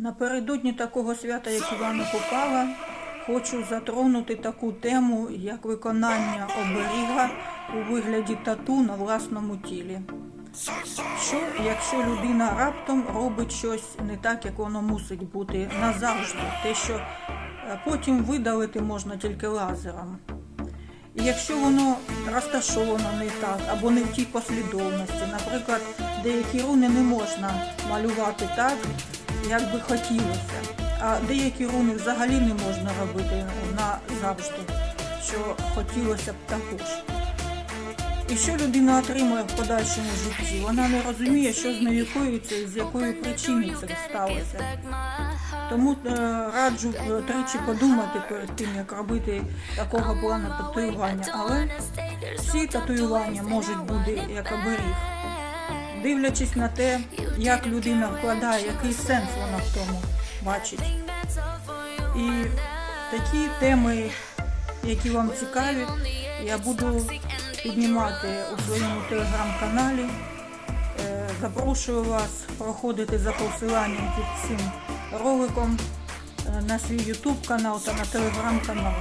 Напередодні такого свята, як Івана Купала, хочу затронути таку тему, як виконання оберіга у вигляді тату на власному тілі. Що, якщо людина раптом робить щось не так, як воно мусить бути назавжди, те, що е, потім видалити можна тільки лазером. І якщо воно розташовано не так або не в тій послідовності, наприклад, деякі руни не можна малювати так, як би хотілося, а деякі руни взагалі не можна робити назавжди, що хотілося б також. І що людина отримує в подальшому житті? Вона не розуміє, що з нею коїться і з якої причини це сталося. Тому е, раджу е, тричі подумати перед тим, як робити такого плану татуювання. Але всі татуювання можуть бути як оберіг, дивлячись на те, як людина вкладає, який сенс вона в тому бачить. І такі теми, які вам цікаві, я буду піднімати у своєму телеграм-каналі. Е, Запрошую вас проходити за посиланням під цим роликом е, на свій YouTube канал та на телеграм канал.